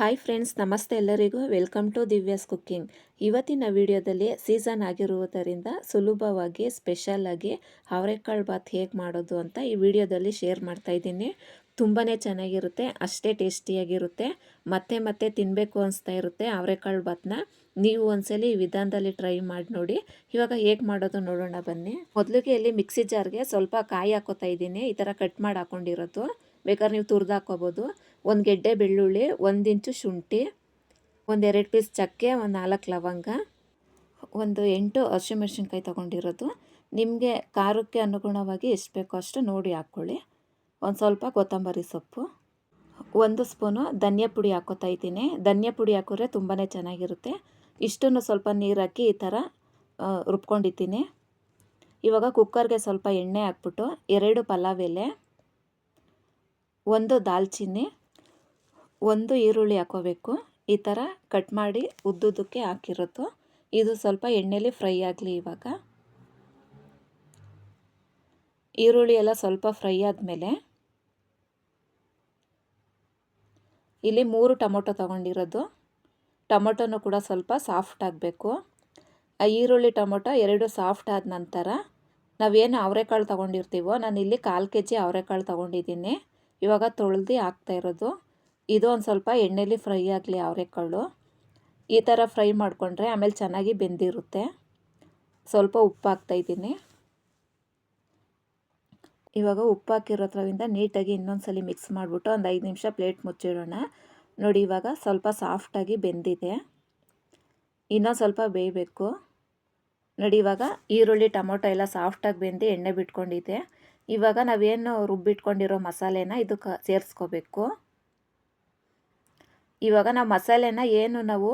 Hi friends ನಮಸ್ತೆ ಎಲ್ಲರಿಗೂ. Welcome to Divya's cooking ಇವತ್ತಿನ ವಿಡಿಯೋದಲ್ಲಿ ಸೀಸನ್ ಆಗಿರುವುದರಿಂದ ಸುಲಭವಾಗಿ ಸ್ಪೆಷಲಾಗಿ ಅವರೆಕಾಳು ಬಾತ್ ಹೇಗೆ ಮಾಡೋದು ಅಂತ ಈ ವಿಡಿಯೋದಲ್ಲಿ ಶೇರ್ ಮಾಡ್ತಾ ಇದ್ದೀನಿ. ತುಂಬಾ ಚೆನ್ನಾಗಿರುತ್ತೆ, ಅಷ್ಟೇ ಟೇಸ್ಟಿಯಾಗಿರುತ್ತೆ ಮತ್ತೆ ಮತ್ತೆ ತಿನ್ನಬೇಕು ಅನಿಸ್ತಾ ಇರುತ್ತೆ ಅವರೆಕಾಳು ಬಾತ್ನ ನೀವು ಒಂದ್ಸಲಿ ಈ ವಿಧಾನದಲ್ಲಿ ಟ್ರೈ ಮಾಡಿ ನೋಡಿ. ಇವಾಗ ಹೇಗೆ ಮಾಡೋದು ನೋಡೋಣ ಬನ್ನಿ. ಮೊದಲಿಗೆ ಇಲ್ಲಿ ಮಿಕ್ಸಿ ಜಾರ್ಗೆ ಸ್ವಲ್ಪ ಕಾಯಿ ಹಾಕೋತಾ ಇದ್ದೀನಿ. ಈ ಥರ ಕಟ್ ಮಾಡಿ ಹಾಕೊಂಡಿರೋದು. ಬೇಕಾದ್ರೆ ನೀವು ತುರಿದು ಹಾಕೋಬೋದು ಒಂದು ಗೆಡ್ಡೆ ಬೆಳ್ಳುಳ್ಳಿ, ಒಂದು ಇಂಚು ಶುಂಠಿ ಒಂದೆರಡು ಪೀಸ್ ಚಕ್ಕೆ, ಒಂದು ನಾಲ್ಕು ಲವಂಗ, ಒಂದು ಎಂಟು ಹಸಿಮೆಣ್ಸಿನ್ಕಾಯಿ ತೊಗೊಂಡಿರೋದು. ನಿಮಗೆ ಖಾರಕ್ಕೆ ಅನುಗುಣವಾಗಿ ಎಷ್ಟು ಬೇಕೋ ಅಷ್ಟು ನೋಡಿ ಹಾಕ್ಕೊಳ್ಳಿ. ಒಂದು ಸ್ವಲ್ಪ ಕೊತ್ತಂಬರಿ ಸೊಪ್ಪು, ಒಂದು ಸ್ಪೂನು ಧನಿಯಾ ಪುಡಿ ಹಾಕೋತಾ ಇದ್ದೀನಿ. ಧನಿಯಾ ಪುಡಿ ಹಾಕಿದ್ರೆ ತುಂಬಾ ಚೆನ್ನಾಗಿರುತ್ತೆ. ಇಷ್ಟನ್ನು ಸ್ವಲ್ಪ ನೀರು ಹಾಕಿ ಈ ಥರ ರುಬ್ಕೊಂಡಿದ್ದೀನಿ. ಇವಾಗ ಕುಕ್ಕರ್ಗೆ ಸ್ವಲ್ಪ ಎಣ್ಣೆ ಹಾಕ್ಬಿಟ್ಟು ಎರಡು ಪಲಾವ್ ಎಲೆ ಒಂದು ದಾಲ್ಚಿನ್ನಿ, ಒಂದು ಈರುಳ್ಳಿ ಹಾಕೋಬೇಕು ಈ ಥರ ಕಟ್ ಮಾಡಿ ಉದ್ದುದಕ್ಕೆ ಹಾಕಿರೋದು. ಇದು ಸ್ವಲ್ಪ ಎಣ್ಣೆಲಿ ಫ್ರೈ ಆಗಲಿ ಇವಾಗ. ಈರುಳ್ಳಿ ಎಲ್ಲ ಸ್ವಲ್ಪ ಫ್ರೈ ಆದಮೇಲೆ ಇಲ್ಲಿ ಮೂರು ಟೊಮೊಟೊ ತೊಗೊಂಡಿರೋದು. ಟೊಮೊಟೊನೂ ಕೂಡ ಸ್ವಲ್ಪ ಸಾಫ್ಟ್ ಆಗಬೇಕು. ಆ ಈರುಳ್ಳಿ ಟೊಮೊಟೊ ಎರಡು ಸಾಫ್ಟ್ ಆದ ನಂತರ ನಾವೇನು ಅವರೆಕಾಳು ತೊಗೊಂಡಿರ್ತೀವೋ ನಾನು ಇಲ್ಲಿ ಕಾಲು ಕೆ ಜಿ ಅವರೆಕಾಳು ತೊಗೊಂಡಿದ್ದೀನಿ. ಇವಾಗ ತೊಳೆದು ಇರೋದು. ಇದು ಒಂದು ಸ್ವಲ್ಪ ಎಣ್ಣೆಲಿ ಫ್ರೈ ಆಗಲಿ ಅವರೆಕಾಳು. ಈ ಥರ ಫ್ರೈ ಮಾಡಿಕೊಂಡ್ರೆ ಆಮೇಲೆ ಚೆನ್ನಾಗಿ ಬೆಂದಿರುತ್ತೆ. ಸ್ವಲ್ಪ ಉಪ್ಪು ಹಾಕ್ತಾಯಿದ್ದೀನಿ ಇವಾಗ ಉಪ್ಪು ಹಾಕಿರೋದ್ರಿಂದ ನೀಟಾಗಿ ಇನ್ನೊಂದು ಸಲ ಮಿಕ್ಸ್ ಮಾಡಿಬಿಟ್ಟು ಒಂದು ಐದು ನಿಮಿಷ ಪ್ಲೇಟ್ ಮುಚ್ಚಿಡೋಣ. ನೋಡಿ ಇವಾಗ ಸ್ವಲ್ಪ ಸಾಫ್ಟಾಗಿ ಬೆಂದಿದೆ. ಇನ್ನೊಂದು ಸ್ವಲ್ಪ ಬೇಯಬೇಕು. ನೋಡಿ ಇವಾಗ ಈರುಳ್ಳಿ ಟೊಮೊಟೊ ಎಲ್ಲ ಸಾಫ್ಟಾಗಿ ಬೆಂದು ಎಣ್ಣೆ ಬಿಟ್ಕೊಂಡಿದೆ ಇವಾಗ ನಾವೇನು ರುಬ್ಬಿಟ್ಕೊಂಡಿರೋ ಮಸಾಲೆನ ಇದಕ್ಕೆ ಸೇರಿಸ್ಕೋಬೇಕು. ಇವಾಗ ನಾವು ಮಸಾಲೆನ ಏನು ನಾವು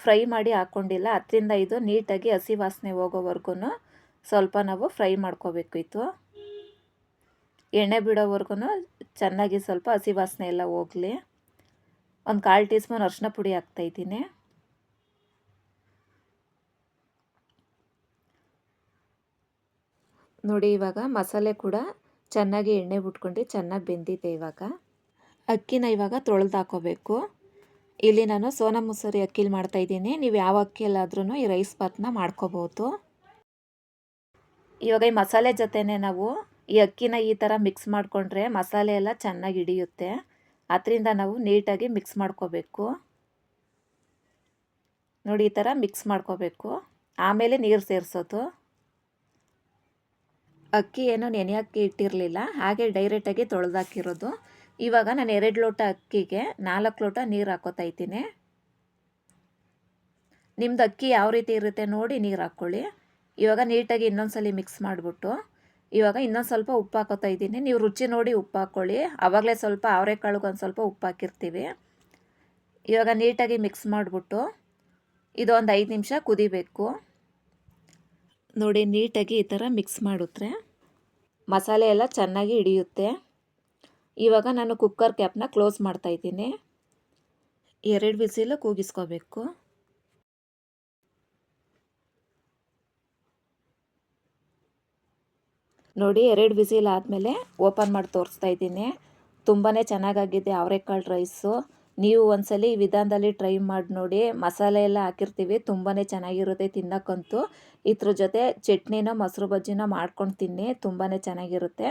ಫ್ರೈ ಮಾಡಿ ಹಾಕ್ಕೊಂಡಿಲ್ಲ ಅದರಿಂದ ಇದು ನೀಟಾಗಿ ಹಸಿ ವಾಸನೆ ಹೋಗೋವರೆಗೂ ಸ್ವಲ್ಪ ನಾವು ಫ್ರೈ ಮಾಡ್ಕೋಬೇಕು ಇದು. ಎಣ್ಣೆ ಬಿಡೋವರೆಗೂ ಚೆನ್ನಾಗಿ ಸ್ವಲ್ಪ ಹಸಿ ವಾಸನೆ ಎಲ್ಲ ಹೋಗಲಿ. ಒಂದು ಕಾಲು ಟೀ ಸ್ಪೂನ್ ಅರಿಶಿನ ಪುಡಿ ಹಾಕ್ತಾಯಿದ್ದೀನಿ ನೋಡಿ ಇವಾಗ ಮಸಾಲೆ ಕೂಡ ಚೆನ್ನಾಗಿ ಎಣ್ಣೆ ಬಿಟ್ಕೊಂಡು ಚೆನ್ನಾಗಿ ಬೆಂದಿದೆ ಇವಾಗ. ಅಕ್ಕಿನ ಇವಾಗ ತೊಳೆದು ಹಾಕೋಬೇಕು. ಇಲ್ಲಿ ನಾನು ಸೋನಾ ಮುಸರಿ ಅಕ್ಕಿಲಿ ಮಾಡ್ತಾಯಿದ್ದೀನಿ ನೀವು ಯಾವ ಅಕ್ಕಿಯಲ್ಲಾದ್ರೂ ಈ ರೈಸ್ ಬಾತ್ನ ಮಾಡ್ಕೋಬೋದು. ಇವಾಗ ಈ ಮಸಾಲೆ ಜೊತೆನೆ ನಾವು ಈ ಅಕ್ಕಿನ ಈ ಥರ ಮಿಕ್ಸ್ ಮಾಡಿಕೊಂಡ್ರೆ ಮಸಾಲೆ ಎಲ್ಲ ಚೆನ್ನಾಗಿ ಹಿಡಿಯುತ್ತೆ. ಅದರಿಂದ ನಾವು ನೀಟಾಗಿ ಮಿಕ್ಸ್ ಮಾಡ್ಕೋಬೇಕು. ನೋಡಿ ಈ ಥರ ಮಿಕ್ಸ್ ಮಾಡ್ಕೋಬೇಕು. ಆಮೇಲೆ ನೀರು ಸೇರಿಸೋದು. ಅಕ್ಕಿ ಏನು ನೆನೆಯೋಕ್ಕೆ ಇಟ್ಟಿರಲಿಲ್ಲ, ಹಾಗೆ ಡೈರೆಕ್ಟಾಗಿ ತೊಳೆದಾಕಿರೋದು. ಇವಾಗ ನಾನು ಎರಡು ಲೋಟ ಅಕ್ಕಿಗೆ ನಾಲ್ಕು ಲೋಟ ನೀರು ಹಾಕೋತಾ ಇದ್ದೀನಿ. ನಿಮ್ದು ಅಕ್ಕಿ ಯಾವ ರೀತಿ ಇರುತ್ತೆ ನೋಡಿ ನೀರು ಹಾಕ್ಕೊಳ್ಳಿ ಇವಾಗ ನೀಟಾಗಿ ಇನ್ನೊಂದು ಸಲ ಮಿಕ್ಸ್ ಮಾಡಿಬಿಟ್ಟು, ಇವಾಗ ಇನ್ನೊಂದು ಸ್ವಲ್ಪ ಉಪ್ಪು ಹಾಕೋತಾ ಇದ್ದೀನಿ. ನೀವು ರುಚಿ ನೋಡಿ ಉಪ್ಪು ಹಾಕ್ಕೊಳ್ಳಿ ಆವಾಗಲೇ ಸ್ವಲ್ಪ ಅವರೆಕಾಳಿಗೆ ಒಂದು ಸ್ವಲ್ಪ ಉಪ್ಪು ಹಾಕಿರ್ತೀವಿ. ಇವಾಗ ನೀಟಾಗಿ ಮಿಕ್ಸ್ ಮಾಡಿಬಿಟ್ಟು ಇದೊಂದು ಐದು ನಿಮಿಷ ಕುದಿಬೇಕು. ನೋಡಿ, ನೀಟಾಗಿ ಈ ಥರ ಮಿಕ್ಸ್ ಮಾಡಿದ್ರೆ ಮಸಾಲೆ ಎಲ್ಲ ಚೆನ್ನಾಗಿ ಹಿಡಿಯುತ್ತೆ. ಇವಾಗ ನಾನು ಕುಕ್ಕರ್ ಕ್ಯಾಪ್ನ ಕ್ಲೋಸ್ ಮಾಡ್ತಾಯಿದ್ದೀನಿ ಎರಡು ವಿಸಿಲು ಕೂಗಿಸ್ಕೋಬೇಕು. ನೋಡಿ, ಎರಡು ವಿಸಿಲ್ ಆದಮೇಲೆ ಓಪನ್ ಮಾಡಿ ತೋರಿಸ್ತಾ ಇದ್ದೀನಿ. ತುಂಬಾ ಚೆನ್ನಾಗಾಗಿದೆ ಅವರೆಕಾಳು ರೈಸು ನೀವು ಒಂದ್ಸಲಿ ಈ ವಿಧಾನದಲ್ಲಿ ಟ್ರೈ ಮಾಡಿ ನೋಡಿ, ಮಸಾಲೆ ಎಲ್ಲ ಹಾಕಿರ್ತೀವಿ ತುಂಬಾ ಚೆನ್ನಾಗಿರುತ್ತೆ ತಿನ್ನೋಕ್ಕಂತೂ. ಇದ್ರ ಜೊತೆ ಚಟ್ನಿನ, ಮೊಸರು ಬಜ್ಜಿನ ಮಾಡ್ಕೊಂಡು ತಿನ್ನಿ ತುಂಬಾ ಚೆನ್ನಾಗಿರುತ್ತೆ.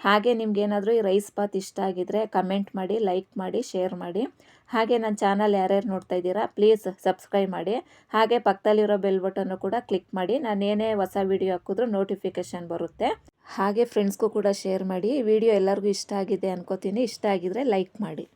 ಹಾಗೆ ನಿಮ್ಗೇನಾದರೂ ಈ ರೈಸ್ ಬಾತ್ ಇಷ್ಟ ಆಗಿದ್ರೆ ಕಮೆಂಟ್ ಮಾಡಿ ಲೈಕ್ ಮಾಡಿ ಶೇರ್ ಮಾಡಿ. ಹಾಗೆ ನನ್ನ ಚಾನಲ್ ಯಾರ್ಯಾರು ನೋಡ್ತಾ ಇದ್ದೀರಾ ಪ್ಲೀಸ್ ಸಬ್ಸ್ಕ್ರೈಬ್ ಮಾಡಿ. ಹಾಗೆ ಪಕ್ಕದಲ್ಲಿರೋ ಬೆಲ್ ಬಟನ್ನು ಕೂಡ ಕ್ಲಿಕ್ ಮಾಡಿ. ನಾನು ಏನೇ ಹೊಸ ವೀಡಿಯೋ ಹಾಕಿದ್ರೂ ನೋಟಿಫಿಕೇಷನ್ ಬರುತ್ತೆ. ಹಾಗೆ ಫ್ರೆಂಡ್ಸ್ಗೂ ಕೂಡ ಶೇರ್ ಮಾಡಿ. ವಿಡಿಯೋ ಎಲ್ಲರಿಗೂ ಇಷ್ಟ ಆಗಿದೆ ಅನ್ಕೋತೀನಿ. ಇಷ್ಟ ಆಗಿದ್ರೆ ಲೈಕ್ ಮಾಡಿ.